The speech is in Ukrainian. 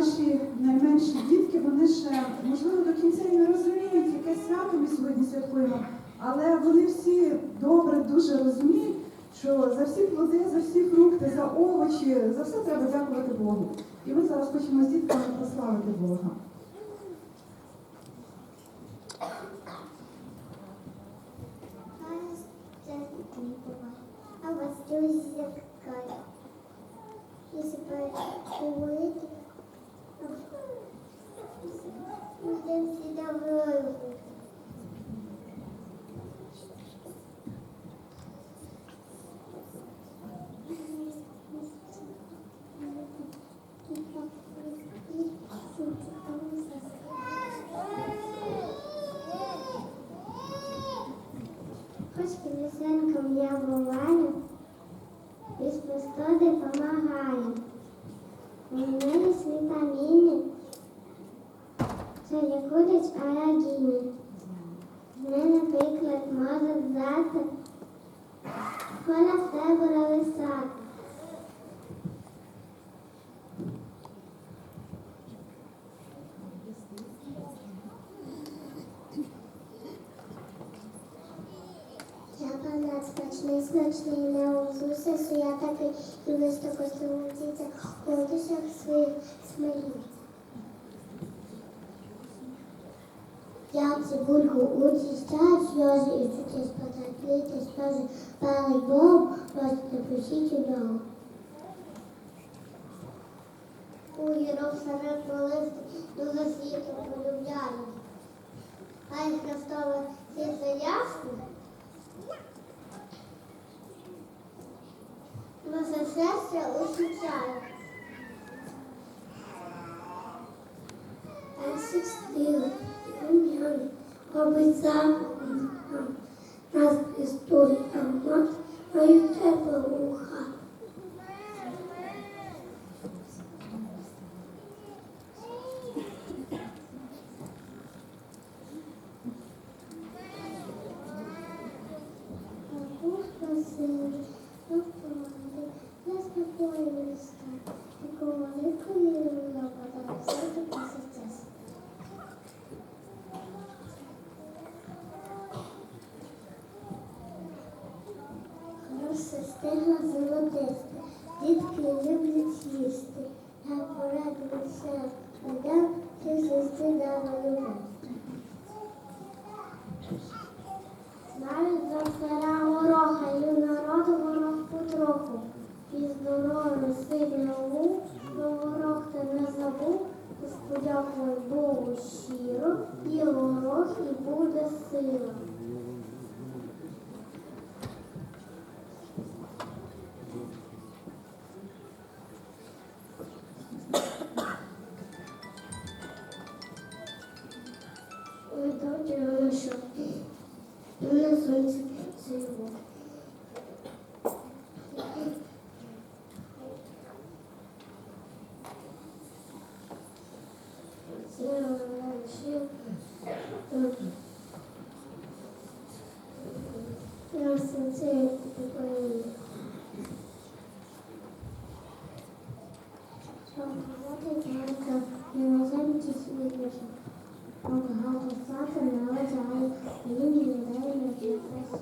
наші найменші дітки, вони ще, можливо, до кінця і не розуміють, яке свято ми сьогодні святкуємо, але вони всі добре дуже розуміють, що за всі плоди, за всі фрукти, за овочі, за все треба дякувати Богу. І ми зараз хочемо з дітками прославити Бога. А вас зеркаль. Если поговорить, Os começaram a caminhar ao ar e os pastores a raia. Лікують аерогіни. Мене, наприклад, можуть дати коля стебора панат смачний, смачний, не обзуся, що я такий і листо костюмується, ходиш, як свій смиріться. Я цибульку учищаю, сльози і чути спотаклити, сльози пали Богом, просто допустіть у нього. У саме полисти, дуже світу полюбляю. Хай Христове світло ясне, Наша сестра усічає. Перших стріл, рум'ян, обіцяв нас історія мат, маю тебе вуха. Спасибо. Заспокоїлися. Хороше стегла золотисте, дітки люблять їсти. Я порадую все, дам чи зісти дала любов. Знаю за царя гороха, і народу ворог потроху. І здоровий сильний лук, про ворог ти не забув, Тож подякуй Богу щиро, і ворог, і буде сила. minhas unhas, Senhor. Senhor, eu não sei Só que eu vou tentar, mas eu não disse 然后然后我发现了我想要给你们一个惊喜